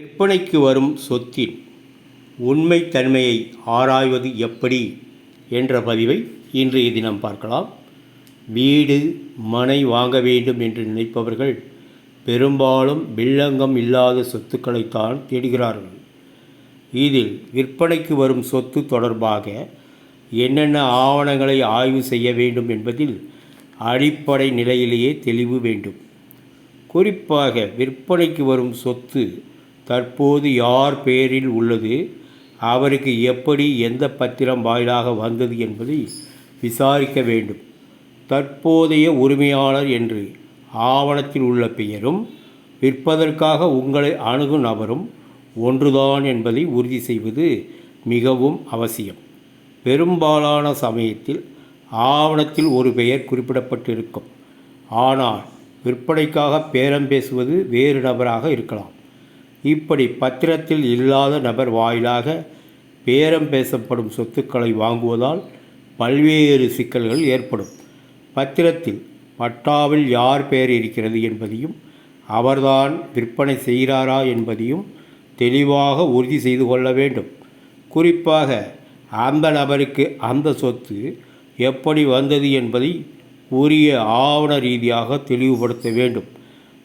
விற்பனைக்கு வரும் சொத்தின் உண்மைத்தன்மையை ஆராய்வது எப்படி என்ற பதிவை இன்றைய தினம் பார்க்கலாம். வீடு மனை வாங்க வேண்டும் என்று நினைப்பவர்கள் பெரும்பாலும் வில்லங்கம் இல்லாத சொத்துக்களைத்தான் தேடுகிறார்கள். இதில் விற்பனைக்கு வரும் சொத்து தொடர்பாக என்னென்ன ஆவணங்களை ஆய்வு செய்ய வேண்டும் என்பதில் அடிப்படை நிலையிலேயே தெளிவு வேண்டும். குறிப்பாக விற்பனைக்கு வரும் சொத்து தற்போது யார் பெயரில் உள்ளது? அவருக்கு எப்படி எந்த பத்திரம் வாயிலாக வந்தது என்பதை விசாரிக்க வேண்டும். தற்போதைய உரிமையாளர் என்று ஆவணத்தில் உள்ள பெயரும் விற்பதற்காக உங்களை அணுகும் நபரும் ஒன்றுதான் என்பதை உறுதி செய்வது மிகவும் அவசியம். பெரும்பாலான சமயத்தில் ஆவணத்தில் ஒரு பெயர் குறிப்பிடப்பட்டிருக்கும். ஆனால் விற்பனைக்காக பேரம் பேசுவது வேறு நபராக இருக்கலாம். இப்படி பத்திரத்தில் இல்லாத நபர் வாயிலாக பேரம் பேசப்படும் சொத்துக்களை வாங்குவதால் பல்வேறு சிக்கல்கள் ஏற்படும். பத்திரத்தில் பட்டாவில் யார் பெயர் இருக்கிறது என்பதையும் அவர்தான் விற்பனை செய்கிறாரா என்பதையும் தெளிவாக உறுதி செய்து கொள்ள வேண்டும். குறிப்பாக அந்த நபருக்கு அந்த சொத்து எப்படி வந்தது என்பதை உரிய ஆவண ரீதியாக தெளிவுபடுத்த வேண்டும்.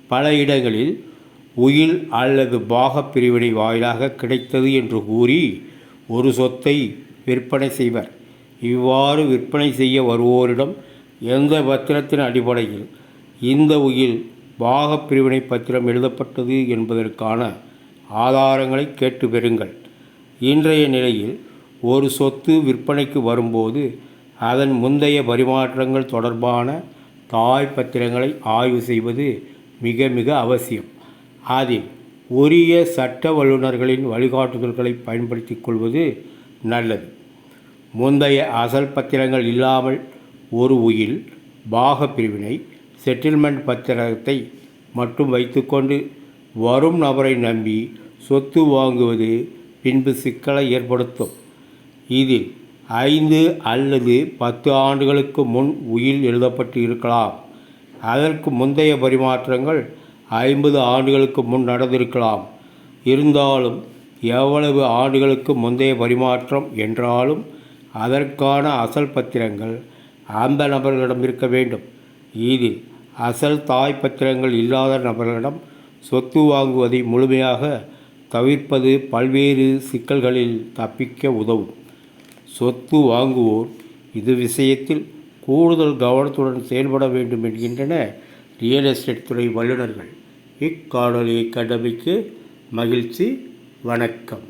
பல இடங்களில் உயில் அல்லது பாகப் பிரிவினை வாயிலாக கிடைத்தது என்று கூறி ஒரு சொத்தை விற்பனை செய்வர். இவ்வாறு விற்பனை செய்ய வருவோரிடம் எந்த பத்திரத்தின் அடிப்படையில்? இந்த உயில் பாகப் பிரிவினை பத்திரம் எழுதப்பட்டது என்பதற்கான ஆதாரங்களை கேட்டு பெறுங்கள். இன்றைய நிலையில் ஒரு சொத்து விற்பனைக்கு வரும்போது அதன் முந்தைய பரிமாற்றங்கள் தொடர்பான தாய் பத்திரங்களை ஆய்வு செய்வது மிக மிக அவசியம். அதில் உரிய சட்ட வல்லுநர்களின் வழிகாட்டுதல்களை பயன்படுத்திக் கொள்வது நல்லது. முந்தைய அசல் பத்திரங்கள் இல்லாமல் ஒரு உயில் பாக பிரிவினை செட்டில்மெண்ட் பத்திரத்தை மட்டும் வைத்துக்கொண்டு வரும் நபரை நம்பி சொத்து வாங்குவது பின்பு சிக்கலை ஏற்படுத்தும். இதில் ஐந்து அல்லது பத்து ஆண்டுகளுக்கு முன் உயில் எழுதப்பட்டு இருக்கலாம். அதற்கு முந்தைய பரிமாற்றங்கள் ஐம்பது ஆண்டுகளுக்கு முன் நடந்திருக்கலாம். இருந்தாலும் எவ்வளவு ஆண்டுகளுக்கு முந்தைய பரிமாற்றம் என்றாலும் அதற்கான அசல் பத்திரங்கள் அந்த நபர்களிடம் இருக்க வேண்டும். இதில் அசல் தாய் பத்திரங்கள் இல்லாத நபர்களிடம் சொத்து வாங்குவதை முழுமையாக தவிர்ப்பது பல்வேறு சிக்கல்களில் தப்பிக்க உதவும். சொத்து வாங்குவோர் இது விஷயத்தில் கூடுதல் கவனத்துடன் செயல்பட வேண்டும் என்கின்றன ரியல் எஸ்டேட் துறை வல்லுநர்கள். இக்காணொலியை கண்டமைக்கு மகிழ்ச்சி வணக்கம்.